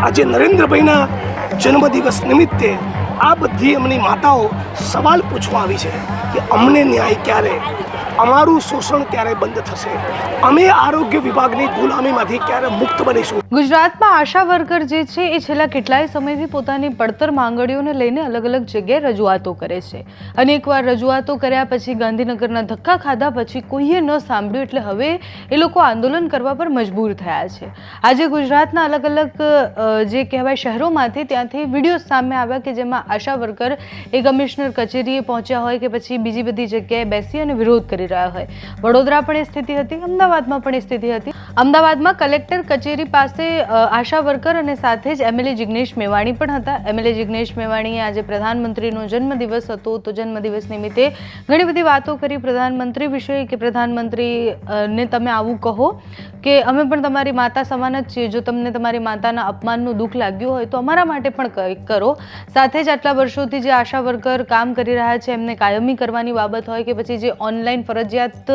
આજે નરેન્દ્રભાઈના જન્મદિવસ નિમિત્તે આ બધી એમની માતાઓ સવાલ પૂછવા આવી છે કે અમને ન્યાય ક્યારે અમારું શોષણ ક્યારે બંધ થશે? અમે આરોગ્ય વિભાગની ગુલામીમાંથી ક્યારે મુક્ત બનીશું? ગુજરાતમાં આશા વર્કર જે છે, એ છેલ્લા કેટલાય સમયથી પોતાની પડતર માંગણીઓને લઈને અલગ અલગ જગ્યાએ રજૂઆતો કરે છે. અને એકવાર રજૂઆતો કર્યા પછી ગાંધીનગરના ધક્કા ખાધા પછી કોઈએ ન સાંભળ્યું એટલે હવે એ લોકો આંદોલન કરવા પર મજબૂર થયા છે. આજે ગુજરાતના અલગ અલગ જે કહેવાય શહેરોમાંથી ત્યાંથી વીડિયો સામે આવ્યા કે જેમાં આશા વર્કર એ કમિશનર કચેરીએ પહોંચ્યા હોય કે પછી બીજી બધી જગ્યાએ બેસી અને વિરોધ કરી રહ્યા હોય. વડોદરા પણ એ સ્થિતિ હતી અમદાવાદમાં પણ એ સ્થિતિ હતી. અમદાવાદમાં કલેક્ટર કચેરી પાસે આશા વર્કર અને સાથે જ એમએલએ જિગ્નેશ મેવાણી પણ હતા. એમએલએ જિગ્નેશ મેવાણીએ આજે પ્રધાનમંત્રીનો જન્મદિવસ હતો. તો જન્મદિવસ નિમિત્તે ઘણી બધી વાતો કરી પ્રધાનમંત્રી વિશે, કે પ્રધાનમંત્રી ને તમે આવું કહો, કે અમે પણ તમારી માતા સમાન જ છીએ. જો તમને તમારી માતાના અપમાનનું દુઃખ લાગ્યું હોય તો અમારા માટે પણ કંઈક કરો. સાથે જ આટલા વર્ષોથી જે આશા વર્કર કામ કરી રહ્યા છે, એમને કાયમી કરવાની બાબત હોય કે પછી જે ઓનલાઈન ફરજિયાત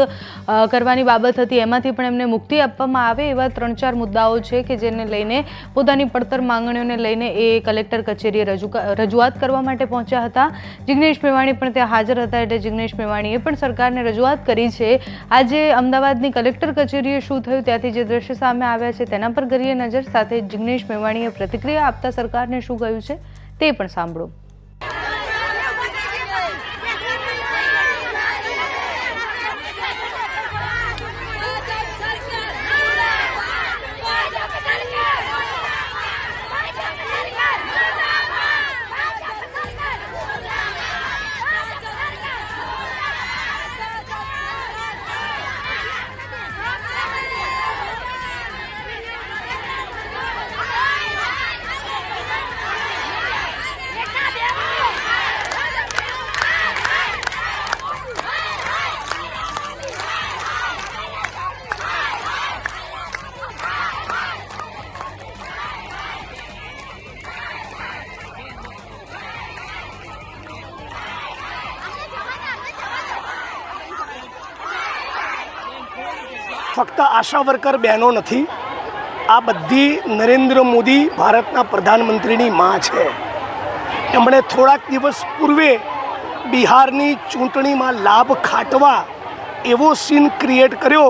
કરવાની બાબત હતી, એમાંથી પણ એમને મુક્તિ આપવામાં આવે એવા ત્રણ ચાર મુદ્દાઓ છે કે જેને લઈને પોતાની પડતર માંગણીઓને લઈને એ કલેક્ટર કચેરીએ રજૂ રજૂઆત કરવા માટે પહોંચ્યા હતા. જિગ્નેશ મેવાણી પણ ત્યાં હાજર હતા એટલે જિગ્નેશ મેવાણીએ પણ સરકારને રજૂઆત કરી છે. આજે અમદાવાદની કલેક્ટર કચેરીએ શું થયું ત્યાંથી જે દ્રશ્ય સામે આવ્યા છે તેના પર કરીએ નજર, સાથે જિગ્નેશ મેવાણીએ પ્રતિક્રિયા આપતા સરકારને શું કહ્યું છે તે પણ સાંભળો. ફક્ત આશા વર્કર બહેનો નથી, આ બધી નરેન્દ્ર મોદી ભારતના પ્રધાનમંત્રીની માં છે. એમણે થોડાક દિવસ પૂર્વે બિહારની ચૂંટણીમાં લાભ ખાટવા એવો સીન ક્રિએટ કર્યો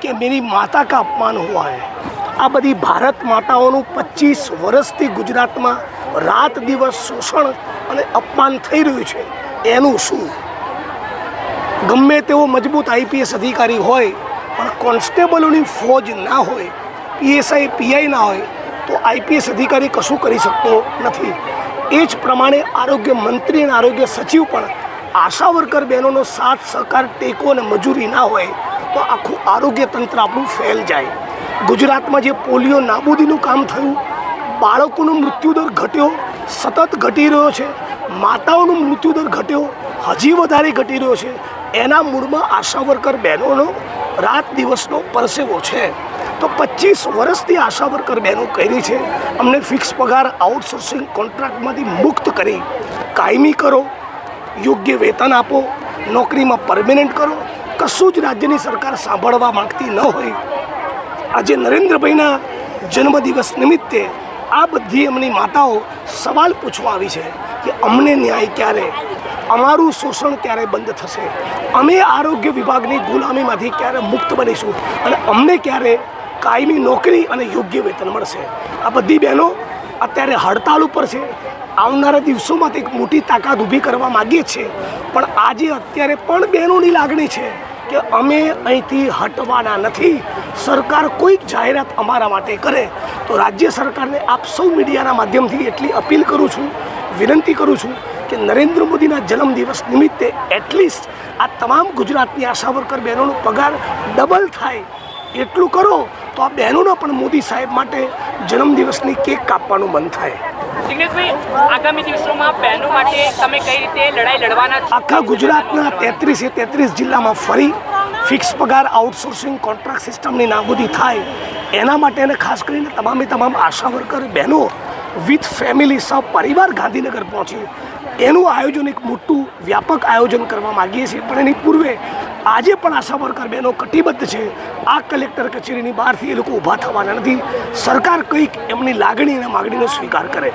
કે મેરી માતા કા અપમાન હુઆ આ બધી ભારત માતાઓનું પચીસ વર્ષથી ગુજરાતમાં રાત દિવસ શોષણ અને અપમાન થઈ રહ્યું છે. એનું શું? ગમે તેવો મજબૂત આઈપીએસ અધિકારી હોય પણ કોન્સ્ટેબલોની ફોજ ના હોય, પીએસઆઈ, પીઆઈ ના હોય, તો આઈપીએસ અધિકારી કશું કરી શકતો નથી. એ જ પ્રમાણે આરોગ્ય મંત્રી અને આરોગ્ય સચિવ પણ આશા વર્કર બહેનોનો સાથ, સહકાર, ટેકો અને મજૂરી ના હોય, તો આખું આરોગ્ય તંત્ર આપણું ફેલ જાય. ગુજરાતમાં જે પોલિયો નાબૂદીનું કામ થયું, બાળકોનો મૃત્યુદર ઘટ્યો, સતત ઘટી રહ્યો છે, માતાઓનો મૃત્યુદર ઘટ્યો, હજી વધારે ઘટી રહ્યો છે. એના મૂળમાં આશા વર્કર બહેનોનો રાત દિવસનો પરસેવો છે. તો પચીસ વર્ષથી આશા વર્કર બહેનો કરી છે. અમને ફિક્સ પગાર આઉટસોર્સિંગ કોન્ટ્રાક્ટમાંથી મુક્ત કરી. કાયમી કરો, યોગ્ય વેતન આપો, નોકરીમાં પરમેનન્ટ કરો. કશું જ રાજ્યની સરકાર સાંભળવા માંગતી ન હોય. આજે નરેન્દ્રભાઈના જન્મદિવસ નિમિત્તે આ બધી એમની માતાઓ સવાલ પૂછવા આવી છે કે અમને ન્યાય ક્યારે અમારું શોષણ ક્યારે બંધ થશે. અમે આરોગ્ય વિભાગની ગુલામીમાંથી ક્યારે મુક્ત બનીશું અને અમને ક્યારે કાયમી નોકરી અને યોગ્ય વેતન મળશે. આ બધી બહેનો અત્યારે હડતાલ ઉપર છે. આવનારા દિવસોમાં એક મોટી તાકાત ઊભી કરવા માગીએ છીએ. પણ આજે અત્યારે પણ બહેનોની લાગણી છે કે અમે અહીંથી હટવાના નથી. સરકાર કોઈક જાહેરાત અમારા માટે કરે. તો રાજ્ય સરકારને આપ સૌ મીડિયાના માધ્યમથી એટલી અપીલ કરું છું, વિનંતી કરું છું કે નરેન્દ્ર મોદીના જન્મદિવસ નિમિત્તે એટલીસ્ટ આ તમામ ગુજરાતની આશા વર્કર બહેનોનો પગાર ડબલ થાય. એટલું કરો તો આ બહેનોનો પણ મોદી સાહેબ માટે જન્મદિવસની કેક કાપવાનું મન થાય. આગામી દિવસોમાં બહેનો માટે તમે કઈ રીતે લડાઈ લડવાના આખા ગુજરાતના તેત્રીસે તેત્રીસ જિલ્લામાં ફરી ફિક્સ પગાર આઉટસોર્સિંગ કોન્ટ્રાક્ટ સિસ્ટમની નાબૂદી થાય. એના માટે અને ખાસ કરીને તમામે તમામ આશા વર્કર બહેનો વિથ ફેમિલી સહ પરિવાર ગાંધીનગર પહોંચી. એનું આયોજન એક મોટું વ્યાપક આયોજન કરવા માગીએ છીએ. પણ એની પૂર્વે આજે પણ આશા વર્કર બહેનો કટિબદ્ધ છે. આ કલેક્ટર કચેરીની બહારથી એ લોકો ઊભા થવાના નથી. સરકાર કંઈક એમની લાગણી અને માગણીનો સ્વીકાર કરે.